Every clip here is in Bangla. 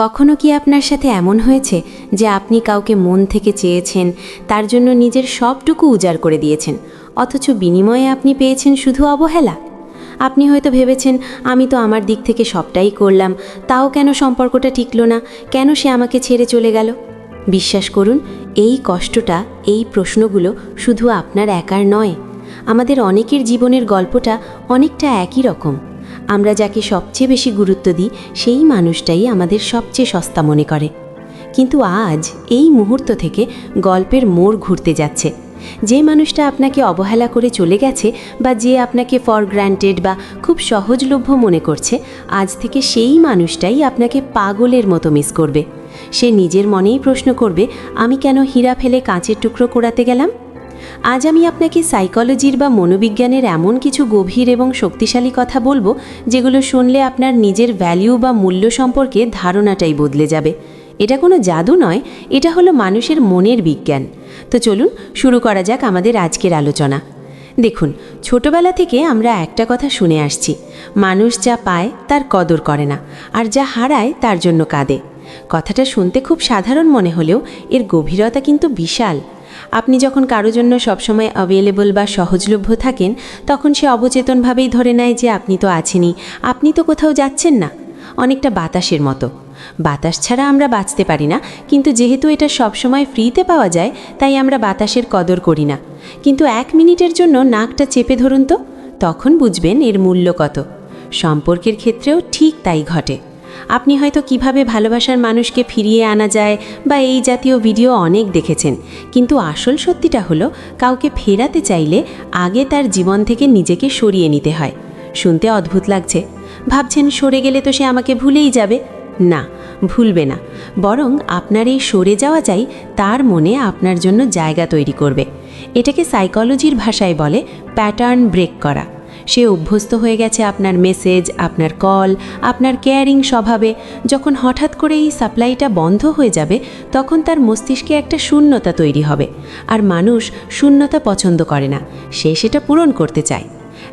কখনো কি আপনার সাথে এমন হয়েছে যে আপনি কাউকে মন থেকে চেয়েছেন, তার জন্য নিজের সবটুকু উজাড় করে দিয়েছেন, অথচ বিনিময়ে আপনি পেয়েছেন শুধু অবহেলা? আপনি হয়তো ভেবেছেন, আমি তো আমার দিক থেকে সবটাই করলাম, তাও কেন সম্পর্কটা টিকলো না? কেন সে আমাকে ছেড়ে চলে গেল? বিশ্বাস করুন, এই কষ্টটা, এই প্রশ্নগুলো শুধু আপনার একার নয়, আমাদের অনেকের জীবনের গল্পটা অনেকটা একই রকম। আমরা যাকে সবচেয়ে বেশি গুরুত্ব দিই, সেই মানুষটাই আমাদের সবচেয়ে সস্তা মনে করে। কিন্তু আজ এই মুহূর্ত থেকে গল্পের মোড় ঘুরতে যাচ্ছে। যে মানুষটা আপনাকে অবহেলা করে চলে গেছে বা যে আপনাকে ফর গ্র্যান্টেড বা খুব সহজলভ্য মনে করছে, আজ থেকে সেই মানুষটাই আপনাকে পাগলের মতো মিস করবে। সে নিজের মনেই প্রশ্ন করবে, আমি কেন হীরা ফেলে কাঁচের টুকরো কোড়াতে গেলাম? আজ আমি আপনাকে সাইকোলজির বা মনোবিজ্ঞানের এমন কিছু গভীর এবং শক্তিশালী কথা বলব, যেগুলো শুনলে আপনার নিজের ভ্যালিউ বা মূল্য সম্পর্কে ধারণাটাই বদলে যাবে। এটা কোনো জাদু নয়, এটা হলো মানুষের মনের বিজ্ঞান। তো চলুন, শুরু করা যাক আমাদের আজকের আলোচনা। দেখুন, ছোটবেলা থেকে আমরা একটা কথা শুনে আসছি, মানুষ যা পায় তার কদর করে না, আর যা হারায় তার জন্য কাঁদে। কথাটা শুনতে খুব সাধারণ মনে হলেও এর গভীরতা কিন্তু বিশাল। আপনি যখন কারও জন্য সবসময় অ্যাভেলেবল বা সহজলভ্য থাকেন, তখন সে অবচেতনভাবেই ধরে নেয় যে আপনি তো আছেনই। আপনি তো কোথাও যাচ্ছেন না। অনেকটা বাতাসের মতো। বাতাস ছাড়া আমরা বাঁচতে পারি না। কিন্তু যেহেতু এটা সবসময় ফ্রিতে পাওয়া যায়, তাই আমরা বাতাসের কদর করি না। কিন্তু এক মিনিটের জন্য নাকটা চেপে ধরুন তো, তখন বুঝবেন এর মূল্য কত। সম্পর্কের ক্ষেত্রেও ঠিক তাই ঘটে। আপনি হয়তো কীভাবে ভালোবাসার মানুষকে ফিরিয়ে আনা যায় বা এই জাতীয় ভিডিও অনেক দেখেছেন। কিন্তু আসল সত্যিটা হলো, কাউকে ফেরাতে চাইলে আগে তার জীবন থেকে নিজেকে সরিয়ে নিতে হয়। শুনতে অদ্ভুত লাগছে। ভাবছেন সরে গেলে তো সে আমাকে ভুলেই যাবে। না, ভুলবে না। বরং আপনার এই সরে যাওয়া চাই তার মনে আপনার জন্য জায়গা তৈরি করবে। এটাকে সাইকোলজির ভাষায় বলে প্যাটার্ন ব্রেক করা। সে অভ্যস্ত হয়ে গেছে আপনার মেসেজ আপনার কল আপনার কেয়ারিং স্বভাবে। যখন হঠাৎ করে এই সাপ্লাইটা বন্ধ হয়ে যাবে, তখন তার মস্তিষ্কে একটা শূন্যতা তৈরি হবে। আর মানুষ শূন্যতা পছন্দ করে না, সে সেটা পূরণ করতে চায়।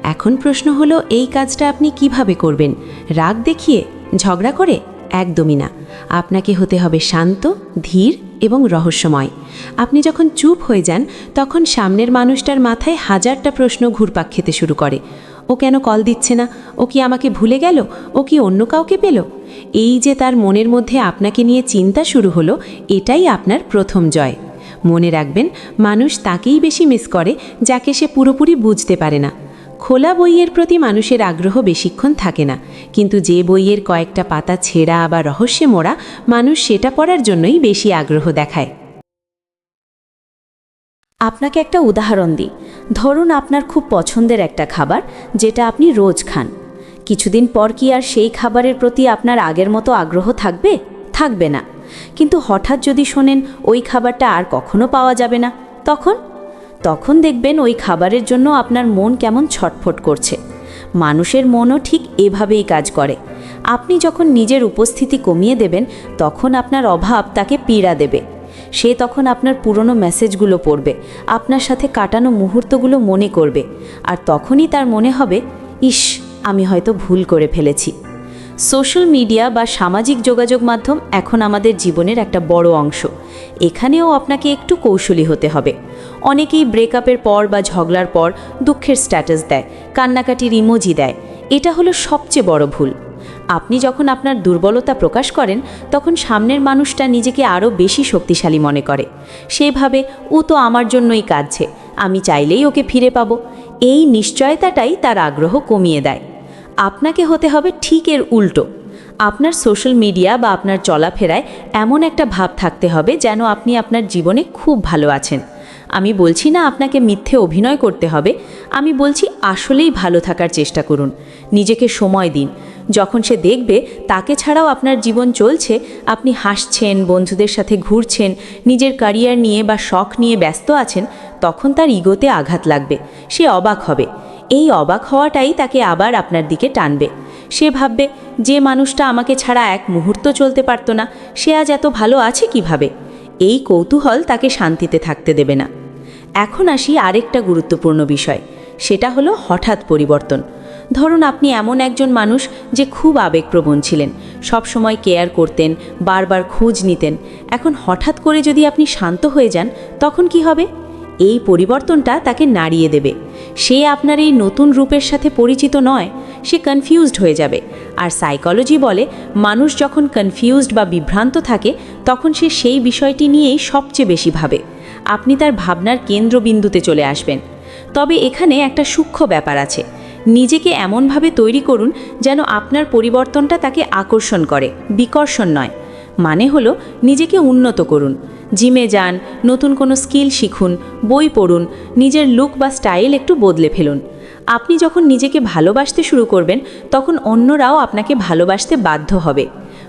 এখন প্রশ্ন হলো, এই কাজটা আপনি কীভাবে করবেন? রাগ দেখিয়ে? ঝগড়া করে? একদমই না। আপনাকে হতে হবে শান্ত, ধীর এবং রহস্যময়। আপনি যখন চুপ হয়ে যান, তখন সামনের মানুষটার মাথায় হাজারটা প্রশ্ন ঘুরপাক খেতে শুরু করে। ও কেন কল দিচ্ছে না? ও কি আমাকে ভুলে গেল? ও কি অন্য কাউকে পেল? এই যে তার মনের মধ্যে আপনাকে নিয়ে চিন্তা শুরু হলো, এটাই আপনার প্রথম জয়। মনে রাখবেন, মানুষ তাকেই বেশি মিস করে, যাকে সে পুরোপুরি বুঝতে পারে না। খোলা বইয়ের প্রতি মানুষের আগ্রহ বেশিক্ষণ থাকে না। কিন্তু যে বইয়ের কয়েকটা পাতা ছেঁড়া বা রহস্যে মোড়া, মানুষ সেটা পড়ার জন্যই বেশি আগ্রহ দেখায়। আপনাকে একটা উদাহরণ দিই। ধরুন আপনার খুব পছন্দের একটা খাবার, যেটা আপনি রোজ খান। কিছুদিন পর কি আর সেই খাবারের প্রতি আপনার আগের মতো আগ্রহ থাকবে? থাকবে না। কিন্তু হঠাৎ যদি শোনেন, ওই খাবারটা আর কখনো পাওয়া যাবে না, তখন তখন দেখবেন ওই খাবারের জন্য আপনার মন কেমন ছটফট করছে। মানুষের মনও ঠিক এভাবেই কাজ করে। আপনি যখন নিজের উপস্থিতি কমিয়ে দেবেন, তখন আপনার অভাব তাকে পীড়া দেবে। সে তখন আপনার পুরনো মেসেজগুলো পড়বে, আপনার সাথে কাটানো মুহূর্তগুলো মনে করবে। আর তখনই তার মনে হবে, ইস, আমি হয়তো ভুল করে ফেলেছি। সোশ্যাল মিডিয়া বা সামাজিক যোগাযোগ মাধ্যম এখন আমাদের জীবনের একটা বড় অংশ। এখানেও আপনাকে একটু কৌশলী হতে হবে। অনেকেই ব্রেকআপের পর বা ঝগড়ার পর দুঃখের স্ট্যাটাস দেয়, কান্নাকাটির ইমোজি দেয়। এটা হলো সবচেয়ে বড় ভুল। আপনি যখন আপনার দুর্বলতা প্রকাশ করেন, তখন সামনের মানুষটা নিজেকে আরও বেশি শক্তিশালী মনে করে। সেভাবে, ও তো আমার জন্যই কাঁদছে, আমি চাইলেই ওকে ফিরে পাবো। এই নিশ্চয়তাটাই তার আগ্রহ কমিয়ে দেয়। আপনাকে হতে হবে ঠিক এর উল্টো। আপনার সোশ্যাল মিডিয়া বা আপনার চলাফেরায় এমন একটা ভাব থাকতে হবে যেন আপনি আপনার জীবনে খুব ভালো আছেন। আমি বলছি না আপনাকে মিথ্যে অভিনয় করতে হবে, আমি বলছি আসলেই ভালো থাকার চেষ্টা করুন। নিজেকে সময় দিন। যখন সে দেখবে তাকে ছাড়াও আপনার জীবন চলছে, আপনি হাসছেন, বন্ধুদের সাথে ঘুরছেন, নিজের ক্যারিয়ার নিয়ে বা শখ নিয়ে ব্যস্ত আছেন, তখন তার ইগোতে আঘাত লাগবে। সে অবাক হবে। এই অবাক হওয়াটাই তাকে আবার আপনার দিকে টানবে। সে ভাববে, যে মানুষটা আমাকে ছাড়া এক মুহূর্ত চলতে পারতো না, সে আজ এত ভালো আছে কীভাবে? এই কৌতূহল তাকে শান্তিতে থাকতে দেবে না। এখন আসি আরেকটা গুরুত্বপূর্ণ বিষয়, সেটা হলো হঠাৎ পরিবর্তন। ধরুন আপনি এমন একজন মানুষ যে খুব আবেগপ্রবণ ছিলেন, সব সময় কেয়ার করতেন, বারবার খোঁজ নিতেন। এখন হঠাৎ করে যদি আপনি শান্ত হয়ে যান, তখন কি হবে? এই পরিবর্তনটা তাকে নাড়িয়ে দেবে। সে আপনার এই নতুন রূপের সাথে পরিচিত নয়, সে কনফিউজড হয়ে যাবে। আর সাইকোলজি বলে, মানুষ যখন কনফিউজড বা বিভ্রান্ত থাকে, তখন সে সেই বিষয়টি নিয়েই সবচেয়ে বেশি ভাবে। আপনি তার ভাবনার কেন্দ্রবিন্দুতে চলে আসবেন। তবে এখানে একটা সূক্ষ্ম ব্যাপার আছে। নিজেকে এমনভাবে তৈরি করুন যেন আপনার পরিবর্তনটা তাকে আকর্ষণ করে, বিকর্ষণ নয়। মানে হলো, নিজেকে উন্নত করুন। জিমে যান, নতুন কোনো স্কিল শিখুন, বই পড়ুন, নিজের লুক বা স্টাইল একটু বদলে ফেলুন। আপনি যখন নিজেকে ভালোবাসতে শুরু করবেন, তখন অন্যরাও আপনাকে ভালোবাসতে বাধ্য হবে।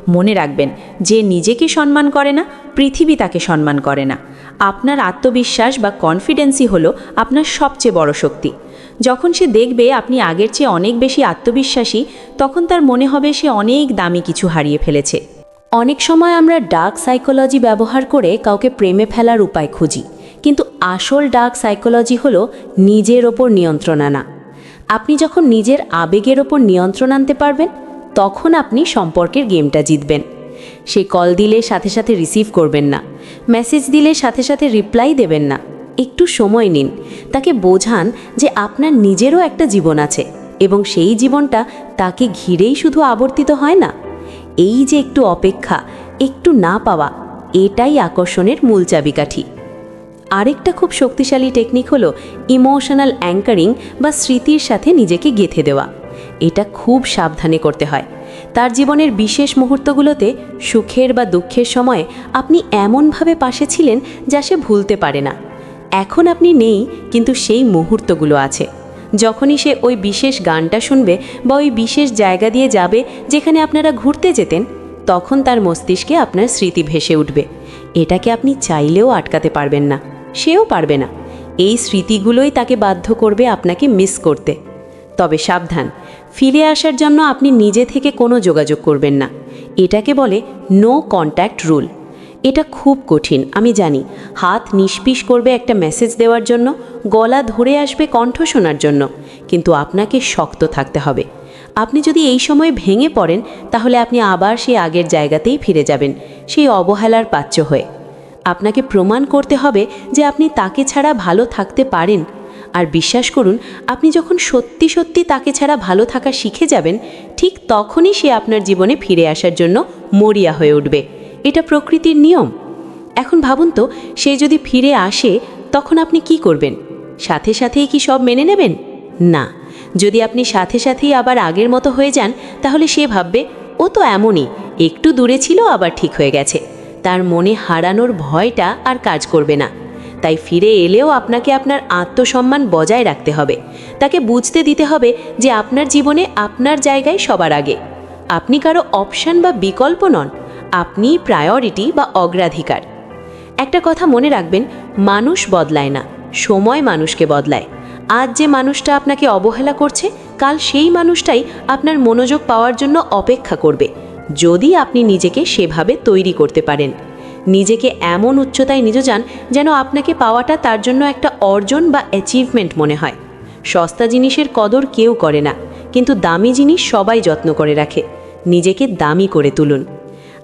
মনে রাখবেন, যে নিজেকে সম্মান করে না, পৃথিবী তাকে সম্মান করে না। আপনার আত্মবিশ্বাস বা কনফিডেন্সই হলো আপনার সবচেয়ে বড় শক্তি। যখন সে দেখবে আপনি আগের চেয়ে অনেক বেশি আত্মবিশ্বাসী, তখন তার মনে হবে সে অনেক দামি কিছু হারিয়ে ফেলেছে। অনেক সময় আমরা ডার্ক সাইকোলজি ব্যবহার করে কাউকে প্রেমে ফেলার উপায় খুঁজি, কিন্তু আসল ডার্ক সাইকোলজি হলো নিজের ওপর নিয়ন্ত্রণ আনা। আপনি যখন নিজের আবেগের ওপর নিয়ন্ত্রণ আনতে পারবেন, তখন আপনি সম্পর্কের গেমটা জিতবেন। সে কল দিলে সাথে সাথে রিসিভ করবেন না, মেসেজ দিলে সাথে সাথে রিপ্লাই দেবেন না। একটু সময় নিন, তাকে বোঝান যে আপনার নিজেরও একটা জীবন আছে এবং সেই জীবনটা তাকে ঘিরেই শুধু আবর্তিত হয় না। এই যে একটু অপেক্ষা, একটু না পাওয়া, এটাই আকর্ষণের মূল চাবিকাঠি। আরেকটা খুব শক্তিশালী টেকনিক হলো ইমোশনাল অ্যাঙ্কারিং বা স্মৃতির সাথে নিজেকে গেঁথে দেওয়া। এটা খুব সাবধানে করতে হয়। তার জীবনের বিশেষ মুহূর্তগুলোতে সুখের বা দুঃখের সময়ে আপনি এমনভাবে পাশে ছিলেন যা সে ভুলতে পারে না। এখন আপনি নেই, কিন্তু সেই মুহূর্তগুলো আছে। যখনই সে ওই বিশেষ গানটা শুনবে বা ওই বিশেষ জায়গা দিয়ে যাবে যেখানে আপনারা ঘুরতে যেতেন, তখন তার মস্তিষ্কে আপনার স্মৃতি ভেসে উঠবে। এটাকে আপনি চাইলেও আটকাতে পারবেন না, সেও পারবে না। এই স্মৃতিগুলোই তাকে বাধ্য করবে আপনাকে মিস করতে। তবে সাবধান, ফিরে আসার জন্য আপনি নিজে থেকে কোনো যোগাযোগ করবেন না। এটাকে বলে নো কন্ট্যাক্ট রুল এটা খুব কঠিন, আমি জানি। হাত নিষ্পিস করবে একটা মেসেজ দেওয়ার জন্য, গলা ধরে আসবে কণ্ঠ শোনার জন্য, কিন্তু আপনাকে শক্ত থাকতে হবে। আপনি যদি এই সময় ভেঙে পড়েন, তাহলে আপনি আবার সেই আগের জায়গাতেই ফিরে যাবেন, সেই অবহেলার পাচ্য হয়ে। আপনাকে প্রমাণ করতে হবে যে আপনি তাকে ছাড়া ভালো থাকতে পারেন। আর বিশ্বাস করুন, আপনি যখন সত্যি সত্যি তাকে ছাড়া ভালো থাকা শিখে যাবেন, ঠিক তখনই সে আপনার জীবনে ফিরে আসার জন্য মরিয়া হয়ে উঠবে। এটা প্রকৃতির নিয়ম। এখন ভাবুন তো, সে যদি ফিরে আসে, তখন আপনি কি করবেন? সাথে সাথেই কি সব মেনে নেবেন? না। যদি আপনি সাথে সাথেই আবার আগের মতো হয়ে যান, তাহলে সে ভাববে, ও তো এমনই, একটু দূরে ছিল, আবার ঠিক হয়ে গেছে। তার মনে হারানোর ভয়টা আর কাজ করবে না। তাই ফিরে এলেও আপনাকে আপনার আত্মসম্মান বজায় রাখতে হবে। তাকে বুঝতে দিতে হবে যে আপনার জীবনে আপনার জায়গায় সবার আগে। আপনি কারও অপশন বা বিকল্প নন। আপনি প্রায়োরিটি বা অগ্রাধিকার। একটা কথা মনে রাখবেন, মানুষ বদলায় না, সময় মানুষকে বদলায়। আজ যে মানুষটা আপনাকে অবহেলা করছে, কাল সেই মানুষটাই আপনার মনোযোগ পাওয়ার জন্য অপেক্ষা করবে, যদি আপনি নিজেকে সেভাবে তৈরি করতে পারেন। নিজেকে এমন উচ্চতায় নিয়ে যান যেন আপনাকে পাওয়াটা তার জন্য একটা অর্জন বা অ্যাচিভমেন্ট মনে হয়। সস্তা জিনিসের কদর কেউ করে না, কিন্তু দামি জিনিস সবাই যত্ন করে রাখে। নিজেকে দামি করে তুলুন।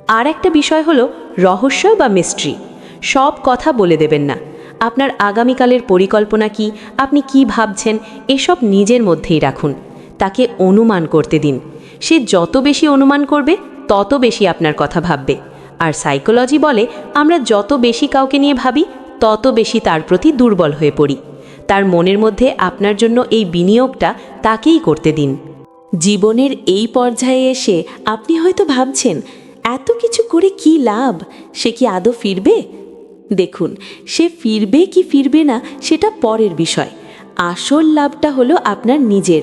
আর একটা বিষয় হলো রহস্য বা মিস্ট্রি। সব কথা বলে দেবেন না। আপনার আগামীকালের পরিকল্পনা কি? আপনি কি ভাবছেন? এসব নিজের মধ্যেই রাখুন। তাকে অনুমান করতে দিন। সে যত বেশি অনুমান করবে, তত বেশি আপনার কথা ভাববে। আর সাইকোলজি বলে, আমরা যত বেশি কাউকে নিয়ে ভাবি, তত বেশি তার প্রতি দুর্বল হয়ে পড়ি। তার মনের মধ্যে আপনার জন্য এই বিনিয়োগটা তাকেই করতে দিন। জীবনের এই পর্যায়ে এসে আপনি হয়তো ভাবছেন এত কিছু করে কি লাভ? সে কি আদৌ ফিরবে? দেখুন, সে ফিরবে কি ফিরবে না সেটা পরের বিষয়। আসল লাভটা হলো আপনার নিজের।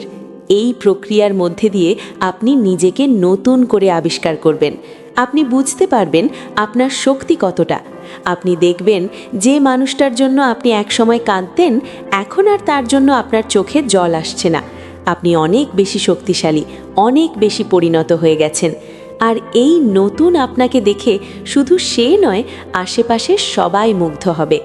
এই প্রক্রিয়ার মধ্যে দিয়ে আপনি নিজেকে নতুন করে আবিষ্কার করবেন। আপনি বুঝতে পারবেন আপনার শক্তি কতটা। আপনি দেখবেন যে মানুষটার জন্য আপনি একসময় কাঁদতেন, এখন আর তার জন্য আপনার চোখে জল আসছে না। আপনি অনেক বেশি শক্তিশালী, অনেক বেশি পরিণত হয়ে গেছেন। আর এই নতুন আপনাকে দেখে শুধু সে নয় আশেপাশে সবাই মুগ্ধ হবে।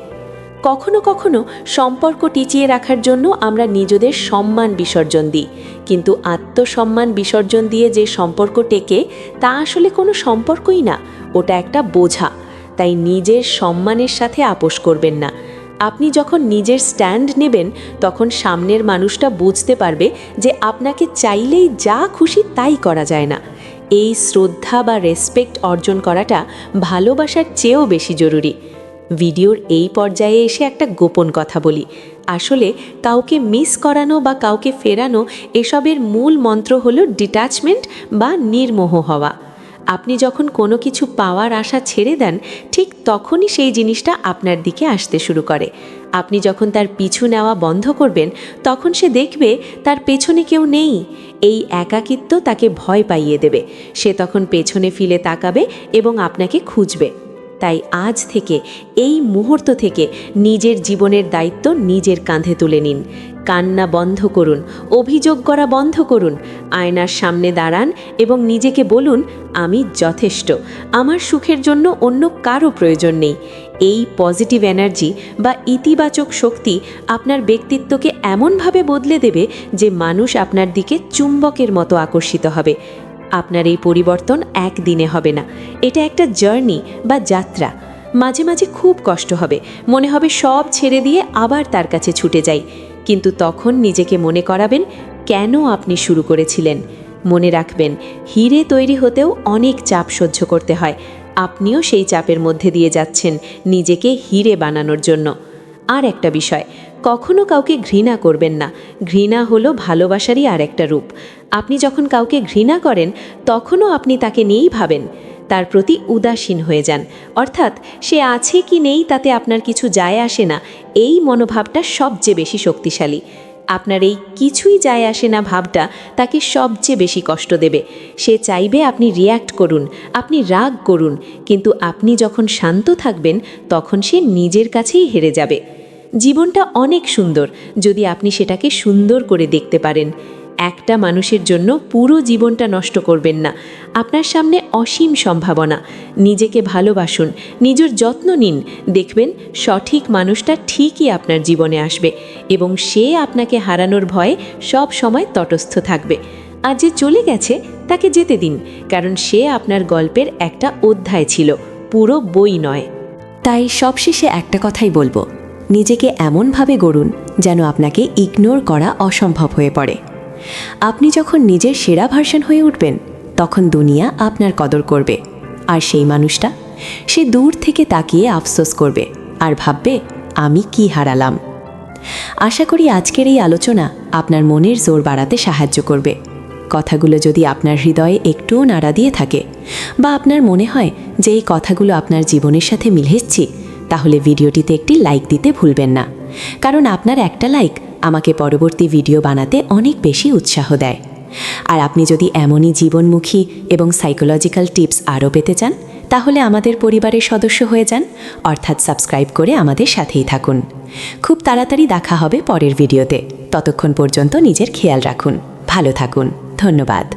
কখনো কখনো সম্পর্ক টিচিয়ে রাখার জন্য আমরা নিজেদের সম্মান বিসর্জন দিই, কিন্তু আত্মসম্মান বিসর্জন দিয়ে যে সম্পর্ক টেকে, তা আসলে কোনো সম্পর্কই না, ওটা একটা বোঝা। তাই নিজের সম্মানের সাথে আপোষ করবেন না। আপনি যখন নিজের স্ট্যান্ড নেবেন, তখন সামনের মানুষটা বুঝতে পারবে যে আপনাকে চাইলেই যা খুশি তাই করা যায় না। এই শ্রদ্ধা বা রেসপেক্ট অর্জন করাটা ভালোবাসার চেয়েও বেশি জরুরি। ভিডিওর এই পর্যায়ে এসে একটা গোপন কথা বলি। আসলে কাউকে মিস করানো বা কাউকে ফেরানো এসবের মূল মন্ত্র হলো ডিট্যাচমেন্ট বা নির্মোহ হওয়া। আপনি যখন কোনো কিছু পাওয়ার আশা ছেড়ে দেন, ঠিক তখনই সেই জিনিসটা আপনার দিকে আসতে শুরু করে। আপনি যখন তার পিছু নেওয়া বন্ধ করবেন, তখন সে দেখবে তার পেছনে কেউ নেই। এই একাকিত্ব তাকে ভয় পাইয়ে দেবে। সে তখন পেছনে ফিরে তাকাবে এবং আপনাকে খুঁজবে। তাই আজ থেকে, এই মুহূর্ত থেকে নিজের জীবনের দায়িত্ব নিজের কাঁধে তুলে নিন। কান্না বন্ধ করুন, অভিযোগ করা বন্ধ করুন, আয়নার সামনে দাঁড়ান এবং নিজেকে বলুন, আমি যথেষ্ট। আমার সুখের জন্য অন্য কারও প্রয়োজন নেই। এই পজিটিভ এনার্জি বা ইতিবাচক শক্তি আপনার ব্যক্তিত্বকে এমনভাবে বদলে দেবে যে মানুষ আপনার দিকে চুম্বকের মতো আকর্ষিত হবে। আপনার এই পরিবর্তন একদিনে হবে না। এটা একটা জার্নি বা যাত্রা। মাঝে মাঝে খুব কষ্ট হবে। মনে হবে সব ছেড়ে দিয়ে আবার তার কাছে ছুটে যাই। কিন্তু তখন নিজেকে মনে করাবেন, কেন আপনি শুরু করেছিলেন? মনে রাখবেন, হিরে তৈরি হতেও অনেক চাপ সহ্য করতে হয়। আপনিও সেই চাপের মধ্যে দিয়ে যাচ্ছেন নিজেকে হিরে বানানোর জন্য। আর একটা বিষয়, কখনো কাউকে ঘৃণা করবেন না। ঘৃণা হলো ভালোবাসারই আর একটা রূপ। আপনি যখন কাউকে ঘৃণা করেন, তখনও আপনি তাকে নিয়েই ভাবেন। তার প্রতি উদাসীন হয়ে যান। অর্থাৎ সে আছে কি নেই তাতে আপনার কিছু যায় আসে না। এই মনোভাবটা সবচেয়ে বেশি শক্তিশালী। আপনার এই কিছুই যায় আসে না ভাবটা তাকে সবচেয়ে বেশি কষ্ট দেবে। সে চাইবে আপনি রিয়্যাক্ট করুন, আপনি রাগ করুন, কিন্তু আপনি যখন শান্ত থাকবেন, তখন সে নিজের কাছেই হেরে যাবে। জীবনটা অনেক সুন্দর, যদি আপনি সেটাকে সুন্দর করে দেখতে পারেন। একটা মানুষের জন্য পুরো জীবনটা নষ্ট করবেন না। আপনার সামনে অসীম সম্ভাবনা। নিজেকে ভালোবাসুন, নিজের যত্ন নিন। দেখবেন সঠিক মানুষটা ঠিকই আপনার জীবনে আসবে এবং সে আপনাকে হারানোর ভয়ে সব সময় তটস্থ থাকবে। আর যে চলে গেছে, তাকে যেতে দিন, কারণ সে আপনার গল্পের একটা অধ্যায় ছিল, পুরো বই নয়। তাই সবশেষে একটা কথাই বলব, নিজেকে এমনভাবে গড়ুন যেন আপনাকে ইগনোর করা অসম্ভব হয়ে পড়ে। আপনি যখন নিজের সেরা ভার্সন হয়ে উঠবেন, তখন দুনিয়া আপনার কদর করবে। আর সেই মানুষটা, সে দূর থেকে তাকিয়ে আফসোস করবে আর ভাববে, আমি কি হারালাম? আশা করি আজকের এই আলোচনা আপনার মনের জোর বাড়াতে সাহায্য করবে। কথাগুলো যদি আপনার হৃদয়ে একটুও নাড়া দিয়ে থাকে বা আপনার মনে হয় যে এই কথাগুলো আপনার জীবনের সাথে মিলেছি তাহলে ভিডিওটিতে একটি লাইক দিতে ভুলবেন না। কারণ আপনার একটা লাইক আমাকে পরবর্তী ভিডিও বানাতে অনেক বেশি উৎসাহ দেয়। আর আপনি যদি এমনই জীবনমুখী এবং সাইকোলজিক্যাল টিপস আরও পেতে চান, তাহলে আমাদের পরিবারের সদস্য হয়ে যান, অর্থাৎ সাবস্ক্রাইব করে আমাদের সাথেই থাকুন। খুব তাড়াতাড়ি দেখা হবে পরের ভিডিওতে। ততক্ষণ পর্যন্ত নিজের খেয়াল রাখুন। ভালো থাকুন। ধন্যবাদ।